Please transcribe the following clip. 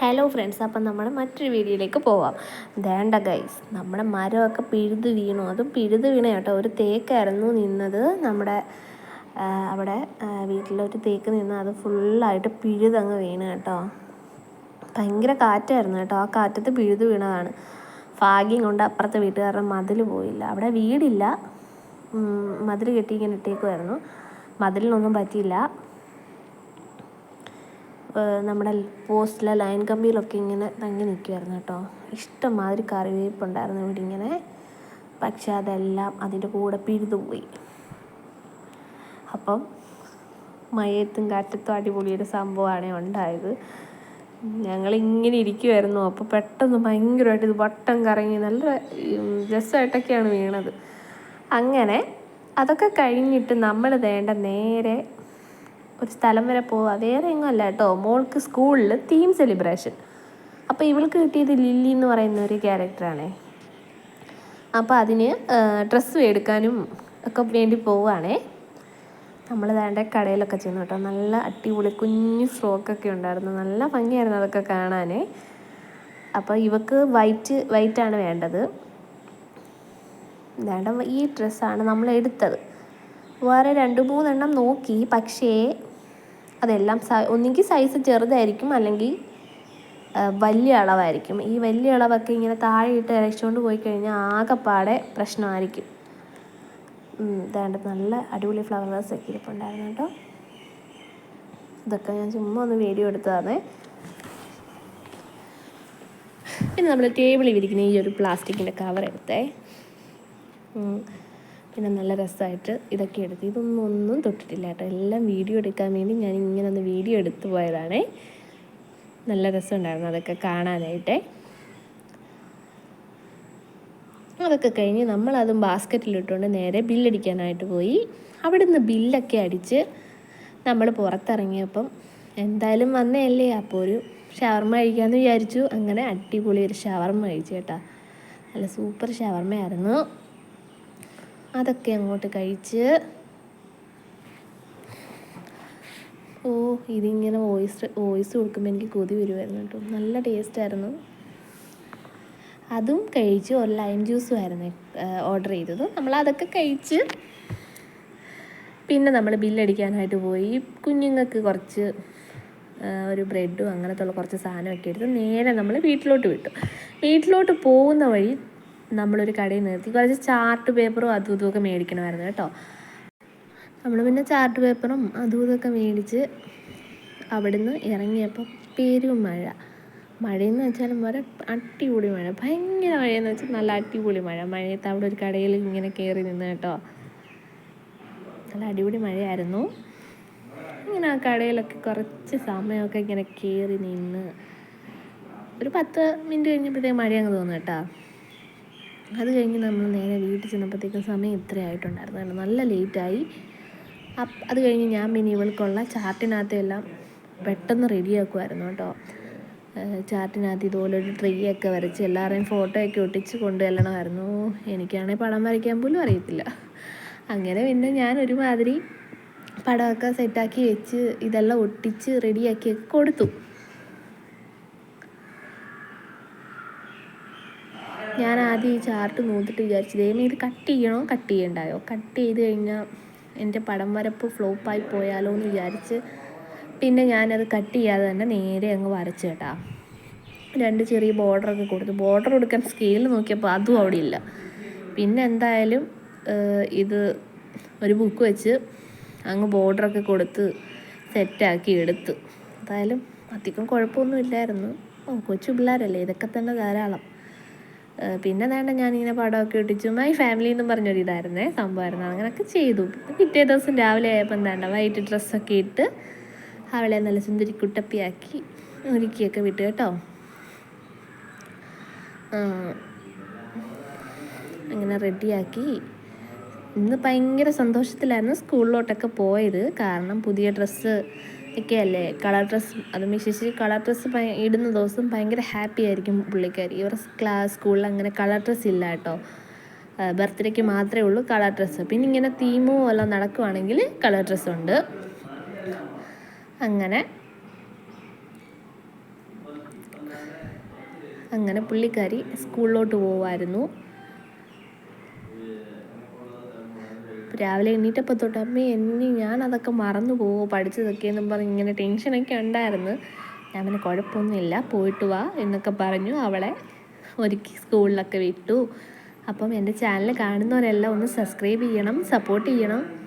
Hello friends അപ്പം നമ്മൾ മറ്റൊരു വീഡിയോയിലേക്ക് പോവാം. വേണ്ട ഗൈസ് നമ്മുടെ മരമൊക്കെ പിഴുത് വീണു. അതും പിഴുത് വീണ കേട്ടോ. ഒരു തേക്കായിരുന്നു നിന്നത്. നമ്മുടെ അവിടെ വീട്ടിലൊരു തേക്ക് നിന്ന് അത് ഫുള്ളായിട്ട് പിഴുതങ്ങ് വീണ് കേട്ടോ. ഭയങ്കര കാറ്റായിരുന്നു കേട്ടോ. ആ കാറ്റത്ത് പിഴുത് വീണതാണ്. ഭാഗ്യം കൊണ്ട് അപ്പുറത്തെ വീട്ടുകാരുടെ മതിൽ പോയില്ല. അവിടെ വീടില്ല. മതിൽ കെട്ടി ഇങ്ങനെ ഇട്ടേക്കുമായിരുന്നു മതിലിനൊന്നും പറ്റിയില്ല. നമ്മുടെ പോസ്റ്റിലെ ലൈൻ കമ്പിയിലൊക്കെ ഇങ്ങനെ തങ്ങി നിൽക്കുമായിരുന്നു കേട്ടോ. ഇഷ്ടംമാതിരി കറിവേപ്പുണ്ടായിരുന്നു ഇവിടെ ഇങ്ങനെ പക്ഷെ അതെല്ലാം അതിന്റെ കൂടെ പിഴുതുപോയി അപ്പം മയത്തും കാറ്റത്തും അടിപൊളിയൊരു സംഭവമാണ് ഉണ്ടായത്. ഞങ്ങളിങ്ങനെ ഇരിക്കുമായിരുന്നു അപ്പോൾ പെട്ടെന്ന് ഭയങ്കരമായിട്ട് ഇത് വട്ടം കറങ്ങി നല്ല രസമായിട്ടൊക്കെയാണ് വീണത്. അങ്ങനെ അതൊക്കെ കഴിഞ്ഞിട്ട് നമ്മൾ വേണ്ട നേരെ ഒരു സ്ഥലം വരെ പോവുക വേറെ എങ്ങും അല്ല കേട്ടോ മോൾക്ക് സ്കൂളിൽ തീം സെലിബ്രേഷൻ അപ്പോൾ ഇവൾക്ക് കിട്ടിയത് ലില്ലി എന്ന് പറയുന്ന ഒരു ക്യാരക്ടറാണേ അപ്പോൾ അതിന് ഡ്രസ്സ് എടുക്കാനും ഒക്കെ വേണ്ടി പോവുകയാണേ നമ്മൾ വേണ്ട കടയിലൊക്കെ ചെന്നു കേട്ടോ നല്ല അടിപൊളി കുഞ്ഞു ഫ്രോക്കൊക്കെ ഉണ്ടായിരുന്നു. നല്ല ഭംഗിയായിരുന്നു അതൊക്കെ കാണാനേ. അപ്പോൾ ഇവക്ക് വൈറ്റ് വൈറ്റാണ് വേണ്ടത്. വേണ്ട ഈ ഡ്രസ്സാണ് നമ്മൾ എടുത്തത് വേറെ രണ്ട് മൂന്നെണ്ണം നോക്കി. പക്ഷേ അതെല്ലാം സ ഒന്നുകിൽ സൈസ് ചെറുതായിരിക്കും അല്ലെങ്കിൽ വലിയ അളവായിരിക്കും. ഈ വലിയ അളവൊക്കെ ഇങ്ങനെ താഴെ ഇട്ട് ഇരച്ചുകൊണ്ട് പോയി കഴിഞ്ഞാൽ ആകെപ്പാടെ പ്രശ്നമായിരിക്കും. ഇതാണ്ട് നല്ല അടിപൊളി ഫ്ലവേഴ്സ് ഒക്കെ ഇരിപ്പുണ്ടായിരുന്നു കേട്ടോ. ഇതൊക്കെ ഞാൻ ചുമ്മാ ഒന്ന് വീഡിയോ എടുത്തതാണ്. പിന്നെ നമ്മൾ ടേബിളിൽ വിരിക്കുന്ന ഈ ഒരു പ്ലാസ്റ്റിക്കിന്റെ കവർ എടുത്തേ. പിന്നെ നല്ല രസമായിട്ട് ഇതൊക്കെ എടുത്ത്. ഇതൊന്നും ഒന്നും തൊട്ടിട്ടില്ല കേട്ടോ. എല്ലാം വീഡിയോ എടുക്കാൻ വേണ്ടി ഞാൻ ഇങ്ങനെ ഒന്ന് വീഡിയോ എടുത്തു പോയതാണേ. നല്ല രസമുണ്ടായിരുന്നു അതൊക്കെ കാണാനായിട്ടേ. അതൊക്കെ കഴിഞ്ഞ് നമ്മളതും ബാസ്ക്കറ്റിലിട്ടുകൊണ്ട് നേരെ ബില്ലടിക്കാനായിട്ട് പോയി. അവിടുന്ന് ബില്ലൊക്കെ അടിച്ച് നമ്മൾ പുറത്തിറങ്ങിയപ്പം എന്തായാലും വന്നതല്ലേ? അപ്പോൾ ഒരു ഷവർമ കഴിക്കാമെന്ന് വിചാരിച്ചു. അങ്ങനെ അടിപൊളി ഒരു ഷവർമ കഴിച്ചു കേട്ടോ. നല്ല സൂപ്പർ ഷവർമ്മയായിരുന്നു അതൊക്കെ അങ്ങോട്ട് കഴിച്ച്. ഓ ഇതിങ്ങനെ വോയിസ് വോയിസ് കൊടുക്കുമ്പോൾ എനിക്ക് കൊതി വരുമായിരുന്നു കേട്ടോ. നല്ല ടേസ്റ്റായിരുന്നു അതും കഴിച്ച് ഒരു ലൈം ജ്യൂസും ആയിരുന്നു ഓർഡർ ചെയ്തത്. നമ്മൾ അതൊക്കെ കഴിച്ച് പിന്നെ നമ്മൾ ബില്ലടിക്കാനായിട്ട് പോയി. കുഞ്ഞുങ്ങൾക്ക് കുറച്ച് ഒരു ബ്രെഡും അങ്ങനത്തെ ഉള്ള കുറച്ച് സാധനമൊക്കെ എടുത്ത് നേരെ നമ്മൾ വീട്ടിലോട്ട് വിട്ടു. വീട്ടിലോട്ട് പോകുന്ന വഴി നമ്മളൊരു കടയിൽ നിർത്തി. കുറച്ച് ചാർട്ട് പേപ്പറും അതും ഇതുമൊക്കെ മേടിക്കണമായിരുന്നു കേട്ടോ. നമ്മൾ പിന്നെ ചാർട്ട് പേപ്പറും അതും ഇതൊക്കെ മേടിച്ച് അവിടുന്ന് ഇറങ്ങിയപ്പോൾ പേരും മഴ. മഴയെന്ന് വെച്ചാലും വരെ അടിപൊളി മഴ. ഭയങ്കര മഴയെന്ന് വെച്ചാൽ നല്ല അടിപൊളി മഴ. മഴയത്ത് അവിടെ ഒരു കടയിൽ ഇങ്ങനെ കയറി നിന്ന് കേട്ടോ. നല്ല അടിപൊളി മഴയായിരുന്നു. ഇങ്ങനെ ആ കടയിലൊക്കെ കുറച്ച് സമയമൊക്കെ ഇങ്ങനെ കയറി നിന്ന് ഒരു പത്ത് മിനിറ്റ് കഴിഞ്ഞപ്പോഴത്തേക്ക് മഴ അങ്ങ് തോന്നുന്നു കേട്ടോ. അത് കഴിഞ്ഞ് നമ്മൾ നേരെ വീട്ടിൽ ചെന്നപ്പോഴത്തേക്കും സമയം ഇത്ര ആയിട്ടുണ്ടായിരുന്നു കേട്ടോ. നല്ല ലേറ്റായി അത് കഴിഞ്ഞ് ഞാൻ പിന്നെ ഇവൾക്കുള്ള ചാർട്ടിനകത്ത് എല്ലാം പെട്ടെന്ന് റെഡിയാക്കുമായിരുന്നു കേട്ടോ. ചാർട്ടിനകത്ത് ഇതുപോലെ ഒരു ട്രീ ഒക്കെ വരച്ച് എല്ലാവരെയും ഫോട്ടോ ഒക്കെ ഒട്ടിച്ച് കൊണ്ട് ചെല്ലണമായിരുന്നു. എനിക്കാണെങ്കിൽ പടം വരയ്ക്കാൻ പോലും അറിയത്തില്ല. അങ്ങനെ പിന്നെ ഞാൻ ഒരുമാതിരി പടമൊക്കെ സെറ്റാക്കി വെച്ച് ഇതെല്ലാം ഒട്ടിച്ച് റെഡിയാക്കിയൊക്കെ കൊടുത്തു. ഞാൻ ആദ്യം ഈ ചാർട്ട് നോക്കിയിട്ട് വിചാരിച്ചു ദൈവമേ ഇത് കട്ട് ചെയ്യണോ? കട്ട് ചെയ്യണ്ടായോ? കട്ട് ചെയ്ത് കഴിഞ്ഞാൽ എന്റെ പടം വരപ്പ് ഫ്ലോപ്പായി പോയാലോ എന്ന് വിചാരിച്ച് പിന്നെ ഞാനത് കട്ട് ചെയ്യാതെ തന്നെ നേരെ അങ്ങ് വരച്ചു കേട്ടാ. രണ്ട് ചെറിയ ബോർഡറൊക്കെ കൊടുത്തു. ബോർഡർ കൊടുക്കാൻ സ്കെയിൽ നോക്കിയപ്പോൾ അതും അവിടെ ഇല്ല. പിന്നെ എന്തായാലും ഇത് ഒരു ബുക്ക് വെച്ച് അങ്ങ് ബോർഡറൊക്കെ കൊടുത്ത് സെറ്റാക്കി എടുത്ത്. എന്തായാലും അധികം കുഴപ്പമൊന്നും ഇല്ലായിരുന്നു. ഓ കൊച്ചു പിള്ളേരല്ലേ ഇതൊക്കെ തന്നെ ധാരാളം. പിന്നെ വേണ്ട ഞാനിങ്ങനെ പടമൊക്കെ ഒട്ടിച്ചു മൈ ഫാമിലി എന്നും പറഞ്ഞൊരു ഇതായിരുന്നേ സംഭവമായിരുന്നു. അങ്ങനെയൊക്കെ ചെയ്തു. പിറ്റേ ദിവസം രാവിലെ ആയപ്പോൾ എന്താണ്ട വൈറ്റ് ഡ്രസ്സൊക്കെ ഇട്ട് അവളെ നല്ല സുന്ദരി കുട്ടപ്പിയാക്കി ഒരുക്കിയൊക്കെ വിട്ടു കേട്ടോ. അങ്ങനെ റെഡിയാക്കി. ഇന്ന് ഭയങ്കര സന്തോഷത്തിലായിരുന്നു സ്കൂളിലോട്ടൊക്കെ പോയത്. കാരണം പുതിയ ഡ്രസ്സ് ഒക്കെ അല്ലേ കളർ ഡ്രസ്സ് അത് വിശേഷിച്ച് കളർ ഡ്രസ്സ് ഇടുന്ന ദിവസം ഭയങ്കര ഹാപ്പി ആയിരിക്കും പുള്ളിക്കാരി. ഇവർ ക്ലാസ് സ്കൂളിൽ അങ്ങനെ കളർ ഡ്രസ്സ് ഇല്ല കേട്ടോ. ബർത്ത്ഡേക്ക് മാത്രമേ ഉള്ളൂ കളർ ഡ്രസ്സ്. പിന്നെ ഇങ്ങനെ തീമോ എല്ലാം നടക്കുവാണെങ്കിൽ കളർ ഡ്രസ്സുണ്ട് അങ്ങനെ. അങ്ങനെ പുള്ളിക്കാരി സ്കൂളിലോട്ട് പോവായിരുന്നു. രാവിലെ എണ്ണീറ്റപ്പം തൊട്ട് അമ്മേ എന്നെ ഞാൻ അതൊക്കെ മറന്നു പോകുമോ പഠിച്ചതൊക്കെ എന്നും പറഞ്ഞ് ഇങ്ങനെ ടെൻഷനൊക്കെ ഉണ്ടായിരുന്നു. ഞാൻ പിന്നെ കുഴപ്പമൊന്നുമില്ല പോയിട്ട് വാ എന്നൊക്കെ പറഞ്ഞു അവളെ ഒരുക്കി സ്കൂളിലൊക്കെ വിട്ടു. അപ്പം എന്റെ ചാനൽ കാണുന്നവരെല്ലാം ഒന്ന് സബ്സ്ക്രൈബ് ചെയ്യണം സപ്പോർട്ട് ചെയ്യണം.